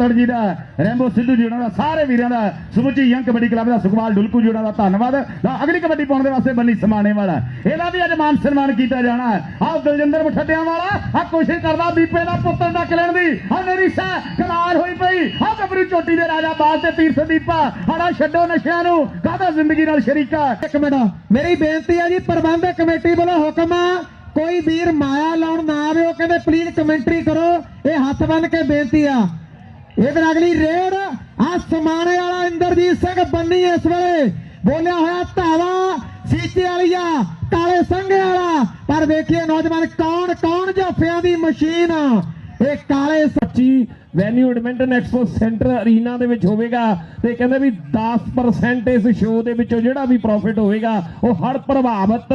ਤੜ ਜੀ ਦਾ, ਰੈਂਬੋ ਸਿੱਧੂ ਜੀ ਉਹਨਾਂ ਦਾ, ਸਾਰੇ ਵੀਰਾਂ ਦਾ, ਸਮੁੱਚੀ ਯੰਗ ਕਬੱਡੀ ਕਲੱਬ ਦਾ ਸੁਖਵਾਲ ਡੁਲਕੂ ਜੀ ਉਹਨਾਂ ਦਾ ਧੰਨਵਾਦ। ਲਓ, ਅਗਲੀ ਕਬੱਡੀ ਪਾਉਣ ਦੇ ਵਾਸਤੇ ਬੰਨੀ ਸਮਾਣੇ ਵਾਲਾ। ਇਹਦਾ ਵੀ ਅੱਜ ਮਾਨ ਸਨਮਾਨ ਕੀਤਾ ਜਾਣਾ। ਆਹ ਦਲਜਿੰਦਰ ਮਠੱਡਿਆਂ ਵਾਲਾ ਆ ਕੋਸ਼ਿਸ਼ ਕਰਦਾ ਬੀਪੇ ਦਾ ਪੁੱਤਰ ਡੱਕ ਲੈਣ ਦੀ। ਆ ਮੇਰੀ ਸਾ ਕਮਾਲ ਹੋਈ ਪਈ। ਆ ਗੱਭਰੂ ਚੋਟੀ ਦੇ ਰਾਜਾ ਬਾਸ ਤੇ ਤੀਰਥ ਦੀਪਾ ਹੜਾ ਛੱਡੋ ਨਸ਼ਿਆਂ ਨੂੰ, ਕਾਹਦਾ ਜ਼ਿੰਦਗੀ ਨਾਲ ਸ਼ਰੀਕਾ? ਇੱਕ ਮਿੰਟ, ਮੇਰੀ ਬੇਨਤੀ ਆ ਜੀ ਪ੍ਰਬੰਧਕ ਕਮੇਟੀ ਵੱਲੋਂ ਹੁਕਮ ਆ, ਕੋਈ ਵੀਰ ਮਾਇਆ ਲਾਉਣ ਨਾ ਆਵੇ, ਉਹ ਕਹਿੰਦੇ ਪਲੀਜ਼ ਕਮੈਂਟਰੀ ਕਰੋ। ਇਹ ਹੱਥ ਬੰਨ ਕੇ ਬੇਨਤੀ ਆ। ਇਧਰ ਅਗਲੀ ਰੇਡ ਆ ਸਮਾਣੇ ਵਾਲਾ ਇੰਦਰਜੀਤ ਸਿੰਘ ਬੰਨੀ ਇਸ ਵੇਲੇ। ਬੋਲਿਆ ਹੋਇਆ ਧਾਵਾ ਸੀਚੇ ਵਾਲੀਆ ਕਾਲੇ ਸੰਘੇ ਵਾਲਾ। ਪਰ ਵੇਖੀਏ ਨੌਜਵਾਨ ਕੌਣ ਕੌਣ ਜੱਫਿਆਂ ਦੀ ਮਸ਼ੀਨ? ਇਹ ਕਾਲੇ ਸੱਚੀ venue Edmonton expo centre arena ਦੇ ਵਿੱਚ ਹੋਵੇਗਾ ਤੇ ਕਹਿੰਦੇ ਵੀ 10% ਇਸ ਸ਼ੋਅ ਦੇ ਵਿੱਚੋਂ ਜਿਹੜਾ ਵੀ ਪ੍ਰੋਫਿਟ ਹੋਵੇਗਾ, ਉਹ ਹੜ ਪ੍ਰਭਾਵਿਤ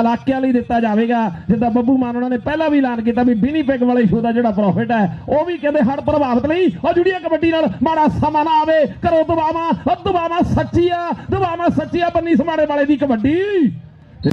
ਇਲਾਕਿਆਂ ਲਈ ਦਿੱਤਾ ਜਾਵੇਗਾ। ਜਿੱਦਾਂ ਬੱਬੂ ਮਾਨ ਉਹਨਾਂ ਨੇ ਪਹਿਲਾਂ ਵੀ ਐਲਾਨ ਕੀਤਾ ਵੀ ਵਿਨੀਪੈਗ ਵਾਲੇ ਸ਼ੋਅ ਦਾ ਜਿਹੜਾ ਪ੍ਰੋਫਿਟ ਹੈ, ਉਹ ਵੀ ਕਹਿੰਦੇ ਹੜ ਪ੍ਰਭਾਵਿਤ ਲਈ। ਉਹ ਜੁੜੀਆਂ ਕਬੱਡੀ ਨਾਲ ਮਾੜਾ ਸਮਾਂ ਨਾ ਆਵੇ। ਕਰੋ ਦਬਾਵਾਂ ਉਹ ਦਬਾਵਾਂ ਸੱਚੀ ਆ ਦਬਾਵਾਂ ਸੱਚੀ ਆ ਬੰਨੀ ਸਮਾੜੇ ਵਾਲੇ ਦੀ ਕਬੱਡੀ।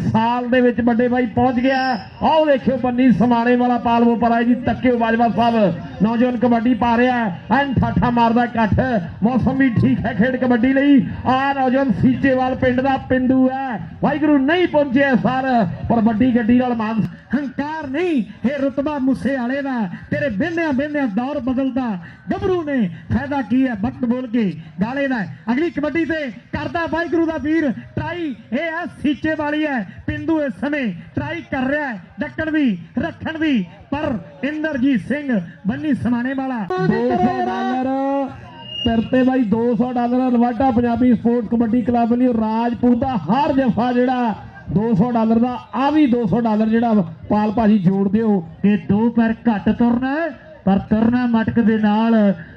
ਸਾਲ ਦੇ ਵਿੱਚ ਵੱਡੇ ਭਾਈ ਪਹੁੰਚ ਗਿਆ। ਆਓ ਦੇਖਿਓ ਬੰਨੀ ਸਮਾਣੇ ਵਾਲਾ ਪਾਲਵੋ ਪਰ ਜੀ ਤੱਕਿਓ ਬਾਜਵਾ ਸਾਹਿਬ। ਨੌਜਵਾਨ ਕਬੱਡੀ ਪਾ ਰਿਹਾ ਐਨ ਠਾਠਾ ਮਾਰਦਾ ਇਕੱਠ। ਮੌਸਮ ਵੀ ਠੀਕ ਹੈ ਖੇਡ ਕਬੱਡੀ ਲਈ। ਆ ਨੌਜਵਾਨ ਸੀਚੇਵਾਲ ਪਿੰਡ ਦਾ ਪਿੰਡੂ ਹੈ। ਵਾਹਿਗੁਰੂ ਨਹੀਂ ਪਹੁੰਚਿਆ ਸਰ ਪਰ ਵੱਡੀ ਗੱਡੀ ਨਾਲ ਮਾਨ ਹੰਕਾਰ ਨਹੀਂ। ਇਹ ਰਤਬਾ ਮੁੱਸੇ ਵਾਲੇ ਦਾ ਤੇਰੇ ਬਿੰਦਿਆਂ ਬਿੰਦਿਆਂ ਦੌਰ ਬਦਲਦਾ। ਗੱਭਰੂ ਨੇ ਫਾਇਦਾ ਕੀ ਹੈ? ਵਕਤ ਬੋਲ ਕੇ ਗਾਲੇ ਦਾ ਅਗਲੀ ਕਬੱਡੀ ਤੇ ਕਰਦਾ ਵਾਹਿਗੁਰੂ ਦਾ ਵੀਰ। ਟਰਾਈ ਇਹ ਹੈ ਸੀਚੇ ਵਾਲੀ ਹੈ। ਪਿੰਦੂ ਇਸ ਸਮੇਂ ਟਰਾਈ ਕਰ ਰਿਹਾ ਹੈ। ਡੱਕਣ ਵੀ, ਰੱਖਣ ਵੀ। ਪਰ ਇੰਦਰਜੀਤ ਸਿੰਘ ਬੰਨੀ ਸਮਾਣੇ ਵਾਲਾ। 200 ਡਾਲਰ। ਤਰਤੇ ਬਾਈ 200 ਡਾਲਰ ਲਵਾਟਾ ਪੰਜਾਬੀ ਸਪੋਰਟਸ ਕਬੱਡੀ ਕਲੱਬ ਲਈ ਰਾਜਪੂਤ ਦਾ ਹਰ ਜਫਾ ਜਿਹੜਾ 200 ਡਾਲਰ ਦਾ ਆ ਵੀ 200 ਡਾਲਰ ਜਿਹੜਾ ਪਾਲ ਭਾਜੀ ਜੋੜ ਦਿਓ। ਕਿ ਦੋ ਪੈਰ ਘੱਟ ਤੁਰਨਾ ਪਰ ਤੁਰਨਾ ਮਟਕ ਦੇ ਨਾਲ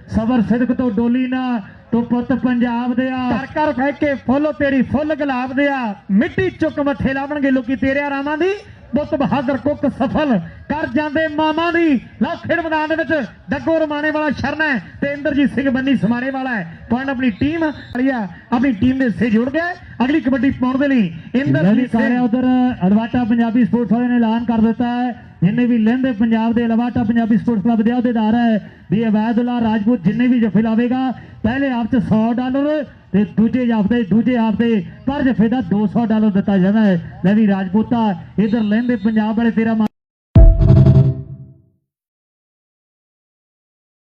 ਸਬਰ ਸਿਦਕ ਤੋਂ ਡੋਲੀ ਨਾ ਤੂੰ ਪੁੱਤ ਪੰਜਾਬ ਦੇ ਆ। ਕਰ ਕਰ ਕਹਿ ਕੇ ਫੁੱਲ ਤੇਰੀ ਫੁੱਲ ਗੁਲਾਬ ਦੇ ਆ। ਮਿੱਟੀ ਚੁੱਕ ਮੱਥੇ ਲਾਵਣਗੇ ਲੋਕੀ ਤੇਰੇ ਆਰਾਮਾਂ ਦੀ। ਪੁੱਤ ਬਹਾਦਰ ਕੁੱਕ ਸਫਲ ਕਰ ਜਾਂਦੇ ਮਾਮਾ ਦੀ। ਲਓ ਖੇਡ ਮੈਦਾਨ ਦੇ ਵਿੱਚ ਡੱਗੋ ਰਮਾਣੇ ਵਾਲਾ ਸ਼ਰਨ ਹੈ ਤੇ ਇੰਦਰਜੀਤ ਸਿੰਘ ਬੰਨੀ ਸਮਾਣੇ ਵਾਲਾ ਹੈ। ਪੁਆਇੰਟ ਆਪਣੀ ਟੀਮ ਵਾਲੀ ਆ ਆਪਣੀ ਟੀਮ ਦੇ ਹਿੱਸੇ ਜੁੜ ਗਏ ਅਗਲੀ ਕਬੱਡੀ ਪਾਉਣ ਦੇ ਲਈ ਇੰਦਰਜੀਤ ਸਿੰਘ ਉਧਰ ਅਡਵਾਟਾ ਪੰਜਾਬੀ ਸਪੋਰਟਸ ਵਾਲੇ ਨੇ ਐਲਾਨ ਕਰ ਦਿੱਤਾ ਹੈ। ਜਿੰਨੇ ਵੀ ਲਹਿੰਦੇ ਪੰਜਾਬ ਦੇ ਲਵਾਟਾ ਪੰਜਾਬੀ ਸਪੋਰਟਸ ਕਲੱਬ ਦੇ ਅਹੁਦੇਦਾਰ ਹੈ ਵੀ ਅਵੈਦੁੱਲਾ ਰਾਜਪੂਤ ਜਿੰਨੇ ਵੀ ਜਫੇ ਲਾਵੇਗਾ ਪਹਿਲੇ ਹਾਫ 'ਚ 100 ਡਾਲਰ ਤੇ ਦੂਜੇ ਹਫ਼ਤੇ ਦੂਜੇ ਹਫ਼ਤੇ ਪਰ ਜਫੇ ਦਾ 200 ਡਾਲਰ ਦਿੱਤਾ ਜਾਂਦਾ ਹੈ। ਲੈ ਵੀ ਰਾਜਪੂਤਾ, ਇਧਰ ਲਹਿੰਦੇ ਪੰਜਾਬ ਵਾਲੇ ਤੇਰਾ